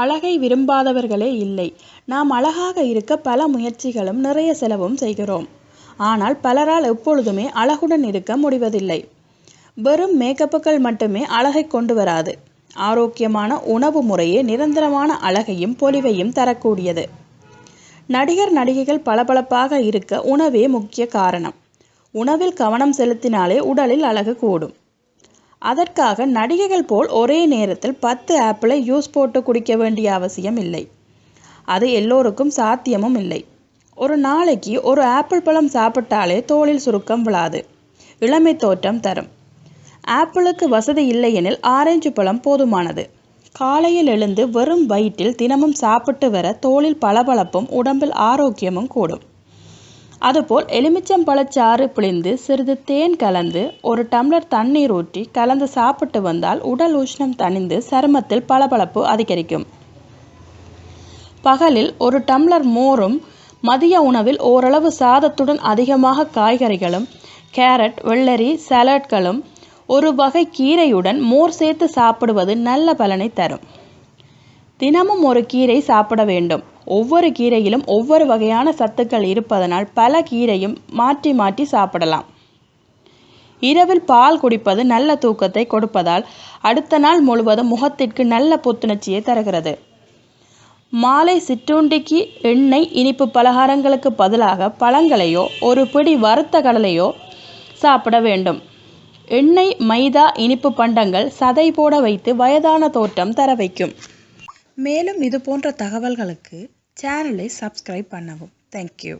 அழகை விரும்பாதவர்களே இல்லை. நாம் அழகாக இருக்க பல முயற்சிகளும் நிறைய செலவும் செய்கிறோம். ஆனால் பலரால் எப்பொழுதுமே அழகுடன் இருக்க முடிவதில்லை. வெறும் மேக்கப்புகள் மட்டுமே அழகை கொண்டு வராது. ஆரோக்கியமான உணவு முறையே நிரந்தரமான அழகையும் பொலிவையும் தரக்கூடியது. நடிகர் நடிகைகள் பளபளப்பாக இருக்க உணவே முக்கிய காரணம். உணவில் கவனம் செலுத்தினாலே உடலில் அழகு கூடும். அதற்காக நடிகைகள் போல் ஒரே நேரத்தில் பத்து ஆப்பிளை ஜூஸ் போட்டு குடிக்க வேண்டிய அவசியம் இல்லை. அது எல்லோருக்கும் சாத்தியமும் இல்லை. ஒரு நாளைக்கு ஒரு ஆப்பிள் பழம் சாப்பிட்டாலே தோளில் சுருக்கம் விழாது. இளமை தோற்றம் தரும். ஆப்பிளுக்கு வசதி இல்லையெனில் ஆரஞ்சு பழம் போதுமானது. காலையில் எழுந்து வெறும் வயிற்றில் தினமும் சாப்பிட்டு வர தோளில் பளபளப்பும் உடம்பில் ஆரோக்கியமும் கூடும். அதுபோல் எலுமிச்சம் பழச்சாறு பிழிந்து சிறிது தேன் கலந்து ஒரு டம்ளர் தண்ணீர் ஊற்றி கலந்து சாப்பிட்டு வந்தால் உடல் உஷ்ணம் தணிந்து சருமத்தில் பளபளப்பு அதிகரிக்கும். பகலில் ஒரு டம்ளர் மோரும் மதிய உணவில் ஓரளவு சாதத்துடன் அதிகமாக காய்கறிகளும் கேரட் வெள்ளரி சலட்களும் ஒரு வகை கீரையுடன் மோர் சேர்த்து சாப்பிடுவது நல்ல பலனை தரும். தினமும் ஒரு கீரை சாப்பிட வேண்டும். ஒவ்வொரு கீரையிலும் ஒவ்வொரு வகையான சத்துக்கள் இருப்பதனால் பல கீரையும் மாற்றி மாற்றி சாப்பிடலாம். இரவில் பால் குடிப்பது நல்ல தூக்கத்தை கொடுப்பதால் அடுத்த நாள் முழுவதும் முகத்திற்கு நல்ல புத்துணர்ச்சியை தருகிறது. மாலை சிற்றுண்டிக்கு எண்ணெய் இனிப்பு பலகாரங்களுக்கு பதிலாக பழங்களையோ ஒரு பிடி வறுத்த கடலையோ சாப்பிட வேண்டும். எண்ணெய் மைதா இனிப்பு பண்டங்கள் சதை போட வைத்து வயதான தோற்றம் தர வைக்கும். மேலும் இதுபோன்ற தகவல்களுக்கு சேனலை சப்ஸ்கிரைப் பண்ணவும். தேங்க்யூ.